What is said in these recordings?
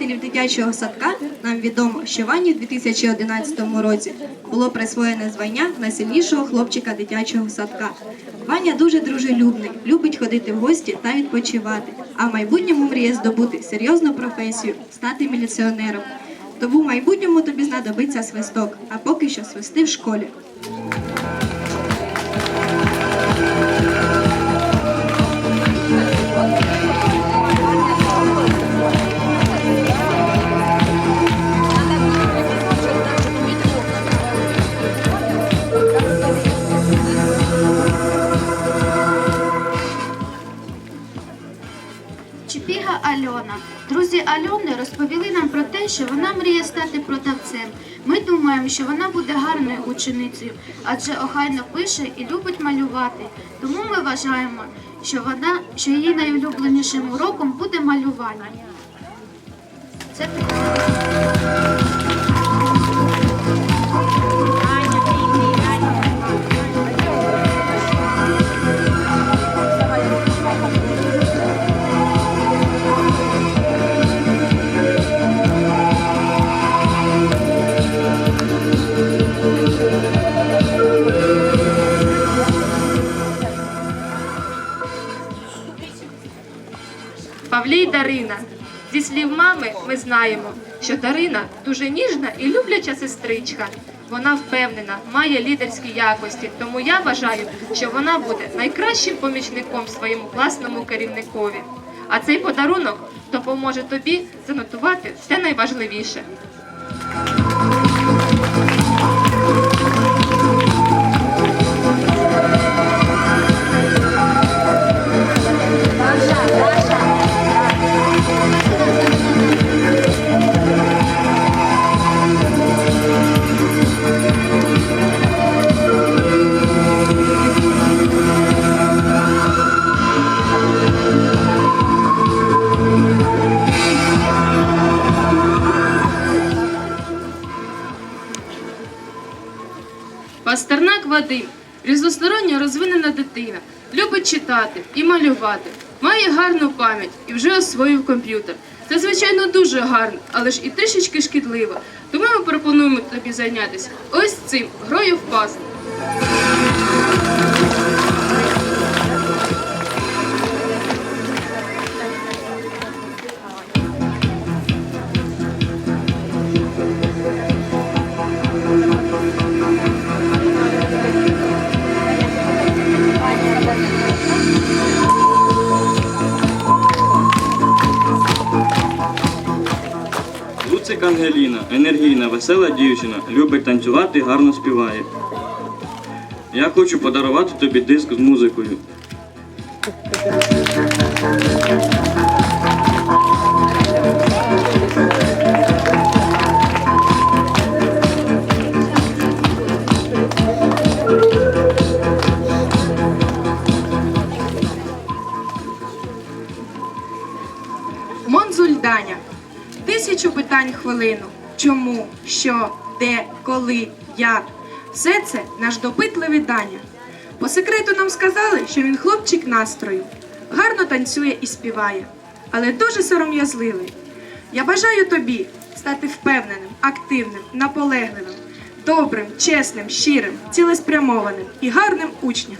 вихователів дитячого садка нам відомо, що Вані в 2011 році було присвоєне звання найсильнішого хлопчика дитячого садка. Ваня дуже дружелюбний, любить ходити в гості та відпочивати, а в майбутньому мріє здобути серйозну професію, стати міліціонером. Тому в майбутньому тобі знадобиться свисток, а поки що свисти в школі. Що вона мріє стати продавцем. Ми думаємо, що вона буде гарною ученицею, адже охайно пише і любить малювати. Тому ми вважаємо, що вона, що її найулюбленішим уроком буде малювання. Це знаємо, що Дарина дуже ніжна і любляча сестричка. Вона впевнена, має лідерські якості, тому я вважаю, що вона буде найкращим помічником своєму класному керівникові. А цей подарунок допоможе тобі занотувати все найважливіше. Пастернак Вадим різносторонньо розвинена дитина, любить читати і малювати, має гарну пам'ять і вже освоїв комп'ютер. Це, звичайно, дуже гарно, але ж і трішечки шкідливо. Тому ми пропонуємо тобі зайнятися ось цим грою в пазл. Ангеліна, енергійна, весела дівчина, любить танцювати, гарно співає. Я хочу подарувати тобі диск з музикою. Тисячу питань хвилину. Чому, що, де, коли, як. Все це наш допитливий Даня. По секрету нам сказали, що він хлопчик настрою. Гарно танцює і співає, але дуже сором'язливий. Я бажаю тобі стати впевненим, активним, наполегливим, добрим, чесним, щирим, цілеспрямованим і гарним учнем.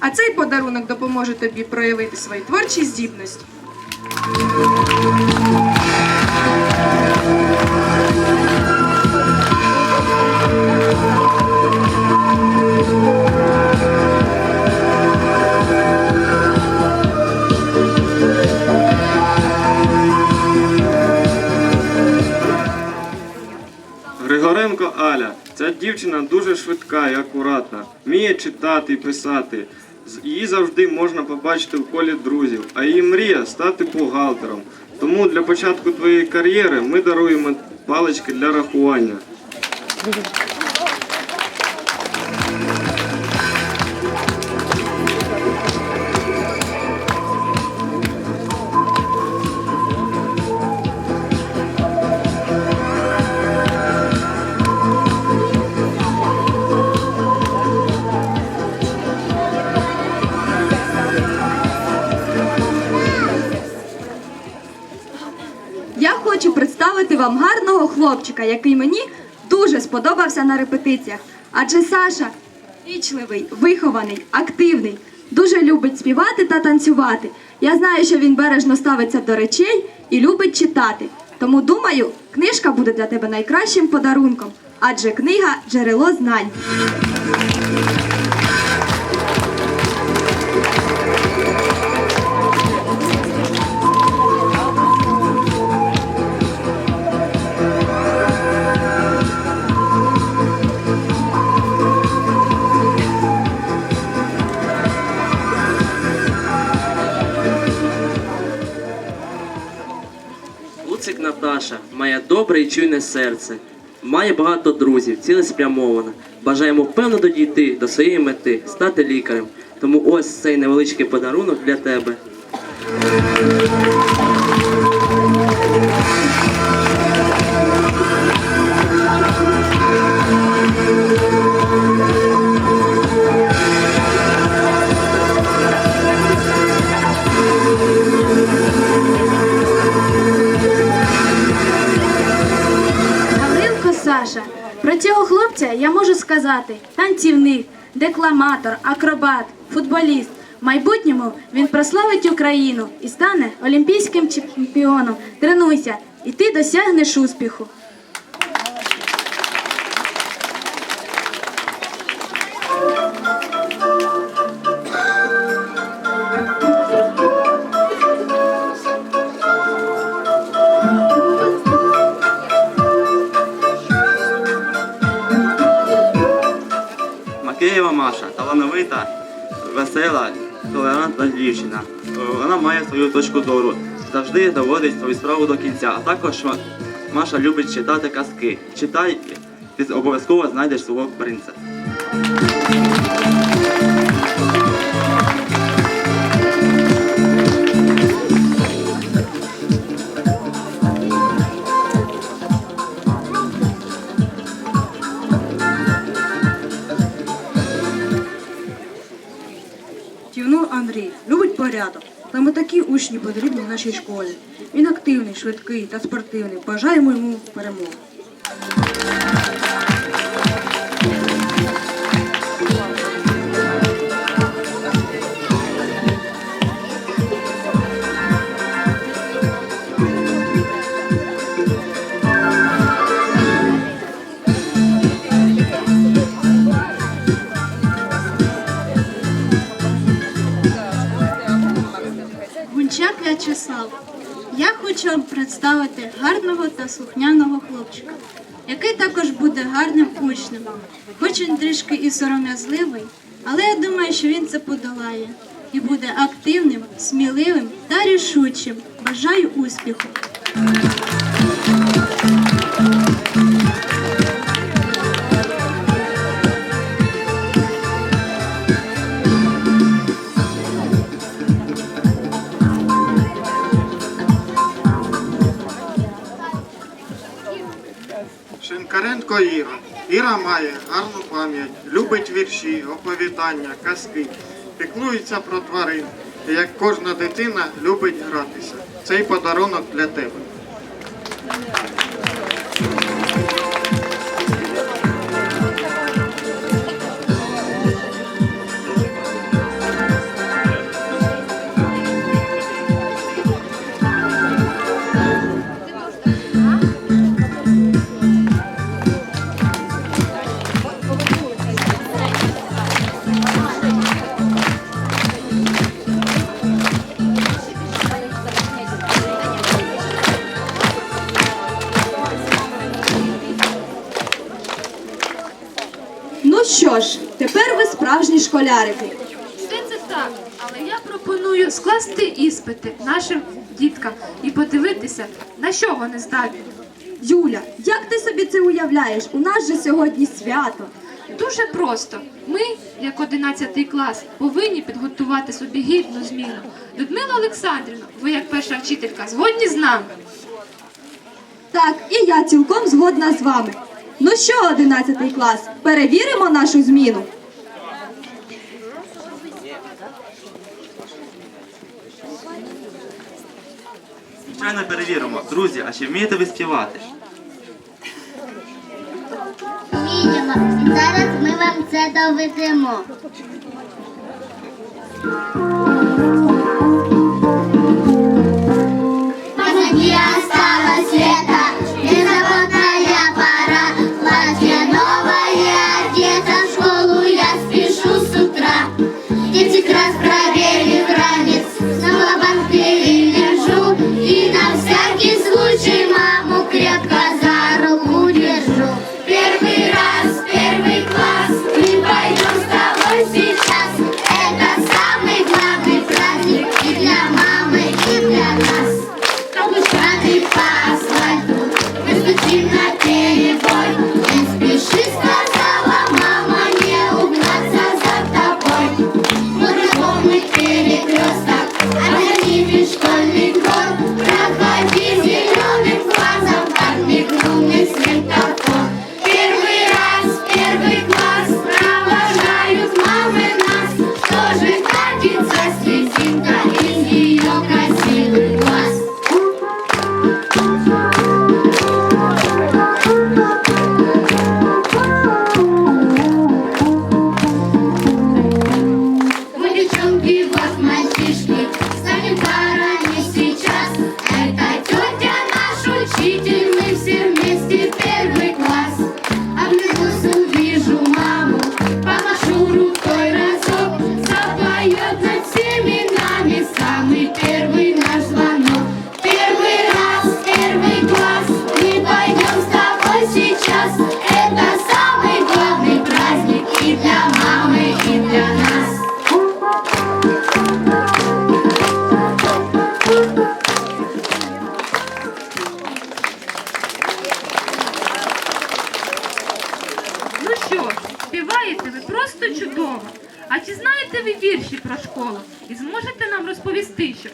А цей подарунок допоможе тобі проявити свої творчі здібності. Григоренко Аля. Ця дівчина дуже швидка і акуратна, вміє читати і писати. Її завжди можна побачити в колі друзів, а її мрія стати бухгалтером. Тому для початку твоєї кар'єри ми даруємо палички для рахування. Вам гарного хлопчика, який мені дуже сподобався на репетиціях. Адже Саша вічливий, вихований, активний, дуже любить співати та танцювати. Я знаю, що він бережно ставиться до речей і любить читати. Тому думаю, книжка буде для тебе найкращим подарунком, адже книга джерело знань. Наташа має добре і чуйне серце, має багато друзів, цілеспрямована. Бажаємо впевнено дійти до своєї мети, стати лікарем. Тому ось цей невеличкий подарунок для тебе. Можу танцівник, декламатор, акробат, футболіст. В майбутньому він прославить Україну і стане олімпійським чемпіоном. Тренуйся, і ти досягнеш успіху. Толерантна дівчина. Е, Вона має свою точку зору, завжди доводить свою справу до кінця. А також Маша любить читати казки. Читай, ти обов'язково знайдеш свого принца. Саме такі учні потрібні в нашій школі. Він активний, швидкий та спортивний. Бажаємо йому перемоги. Вам представити гарного та слухняного хлопчика, який також буде гарним учнем. Хоч він трішки і сором'язливий, але я думаю, що він це подолає і буде активним, сміливим та рішучим. Бажаю успіху! Шинкаренко Іра. Іра має гарну пам'ять, любить вірші, оповідання, казки, піклується про тварин. І як кожна дитина любить гратися. Цей подарунок для тебе. Школярики. Все це так, але я пропоную скласти іспити нашим діткам і подивитися, на що вони здатні. Юля, як ти собі це уявляєш? У нас же сьогодні свято. Дуже просто. Ми, як 11 клас, повинні підготувати собі гідну зміну. Людмила Олександрівна, ви як перша вчителька, згодні з нами? Так, і я цілком згодна з вами. Ну що, 11 клас, перевіримо нашу зміну. Звичайно перевіримо. Друзі, а чи вмієте ви співати? Вміємо. Зараз ми вам це доведемо. Співаєте ви просто чудово. А чи знаєте ви вірші про школу? І зможете нам розповісти щось?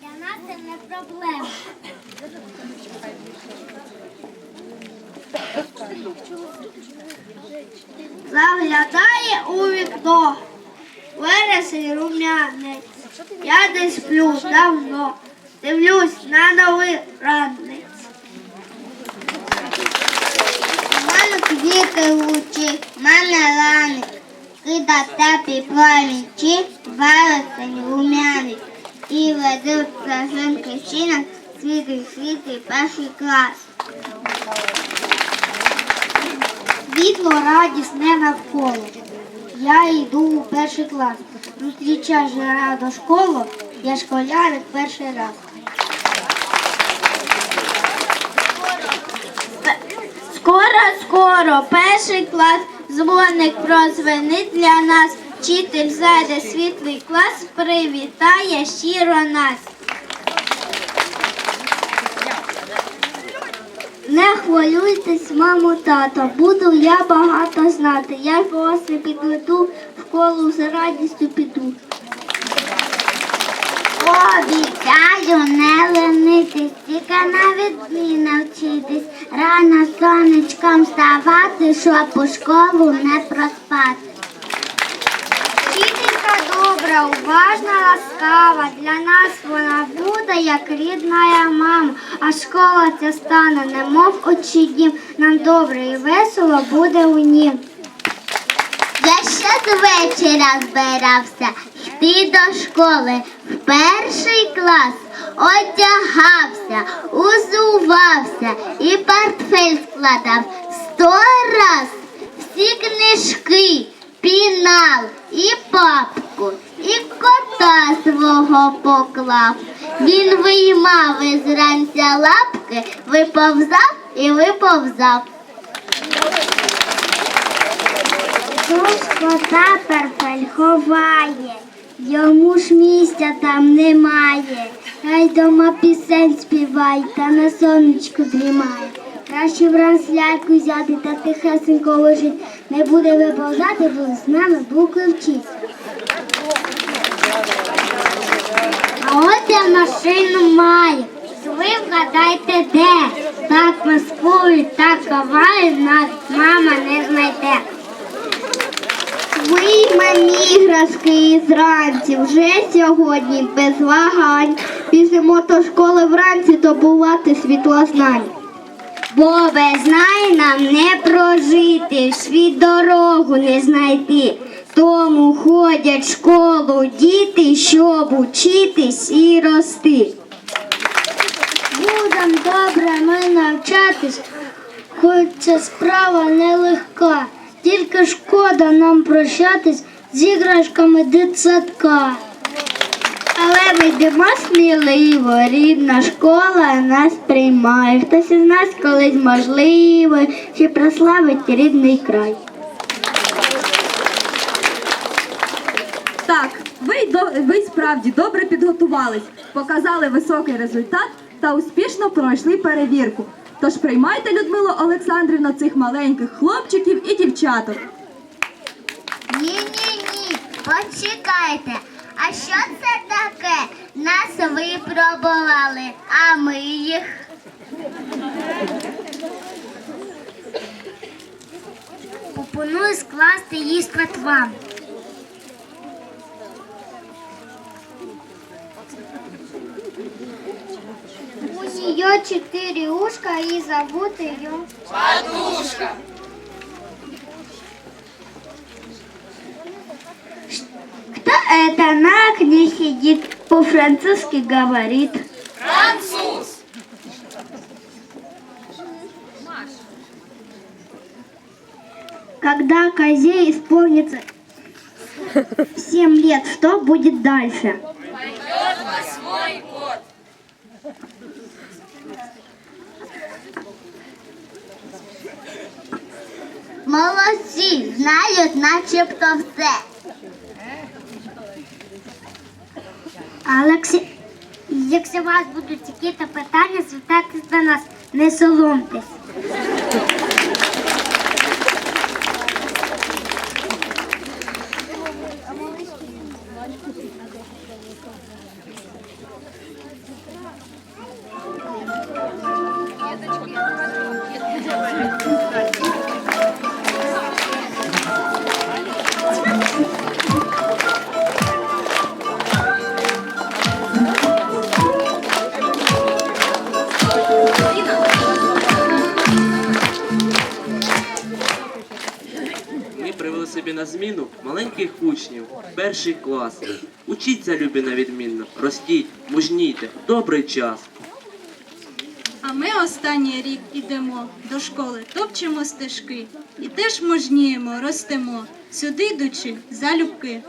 Для нас це не проблема. Заглядає у вікно, вересень рум'янець. Я десь сплю давно, дивлюсь на новий ранець. У мене квіти лучі, в мене ранець. Кида теплі пламінчі, вересень рум'яний. І ведуть красинки щінок, світлий світлий перший клас. Світло радісне навколо. Я йду у перший клас. Зустрічаю жара до школи, я школярик перший раз. Скоро, скоро, перший клас, дзвоник прозвенить для нас. Вчитель зайде світлий клас, привітає щиро нас. Не хвилюйтесь, мамо, тато, буду я багато знати. Я ж вас не підведу, в школу з радістю піду. Обіцяю не ленитись, тільки на відміни вчитись. Рано сонечком вставати, щоб у школу не проспати. Вчителька добра, уважна, ласкава. Для нас вона буде як рідна мама, а школа ця стане, немов очі дім. Нам добре і весело буде у нім. Я ще з вечора збирався йти до школи в перший клас. Одягався, узувався і портфель складав сто раз всі книжки, пінал і папку, і кота свого поклав. Він виймав із ранця лапки, виповзав і виповзав. Тож кота перфель ховає, йому ж місця там немає. Хай дома пісень співай та на сонечку дрімає. Краще вранці ляльку взяти та тихесенько лежить. Не буде виповзати, буде з нами букви вчить. А от я машину маю. Ви вгадайте де. Так маскують, так ховають, нас мама не знайде. Ви мамі іграшки зранці, вже сьогодні без вагань. Біжимо до школи вранці добувати світлознань. Бо без знань нам не прожити, в світ дорогу не знайти. Тому ходять в школу діти, щоб учитись і рости. Будем добре ми навчатись, хоч ця справа нелегка. Тільки шкода нам прощатись з іграшками дитсадка. Але ми йдемо сміливо, рідна школа нас приймає. Хтось із нас колись можливо, ще прославить рідний край. Так, ви, до, ви справді добре підготувались, показали високий результат та успішно пройшли перевірку. Тож приймайте, Людмило Олександрівно, цих маленьких хлопчиків і дівчаток. Ні-ні-ні, почекайте. А що це таке? Нас випробували, а ми їх. Пропоную скласти іспит вам. Нее четыре ушка и зовут ее... Кто это на окне сидит, по-французски говорит? Француз! Когда козе исполнится 7 лет, что будет дальше? Молодці, знають начебто все. Алексі, якщо у вас будуть якісь питання, звертайтесь до нас, не соломтесь. Собі на зміну маленьких учнів, перший клас. Учіться, любі на відмінно, ростіть, мужнійте, добрий час. А ми останній рік ідемо до школи, топчемо стежки і теж мужніємо, ростемо, сюди йдучи залюбки.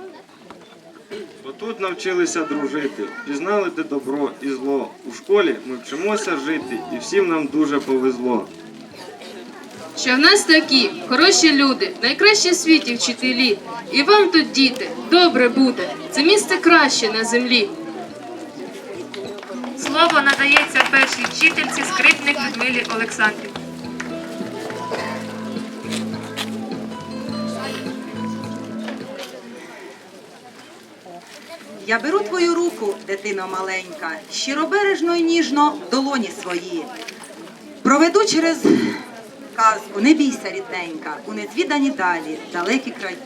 Бо тут навчилися дружити, пізнали де добро і зло. У школі ми вчимося жити, і всім нам дуже повезло. Що в нас такі хороші люди, найкращі в світі вчителі. І вам тут, діти, добре буде. Це місце краще на землі. Слово надається першій вчительці скрипник Людмилі Олександрівні. Я беру твою руку, дитино маленька, щиробережно і ніжно в долоні свої. Проведу через казку, не бійся, рідненька, у незвідані далі, далекі краї.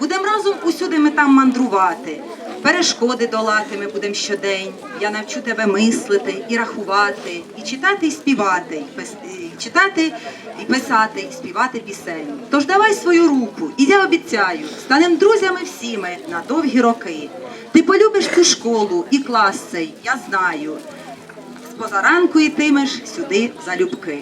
Будем разом усюди ми там мандрувати, перешкоди долати ми будем щодень. Я навчу тебе мислити і рахувати, і читати, і співати, і пис- і читати, і писати, і співати пісень. Тож давай свою руку, і я обіцяю, станем друзями всі ми на довгі роки. Ти полюбиш цю школу і клас цей, я знаю. Позаранку йтимеш сюди залюбки.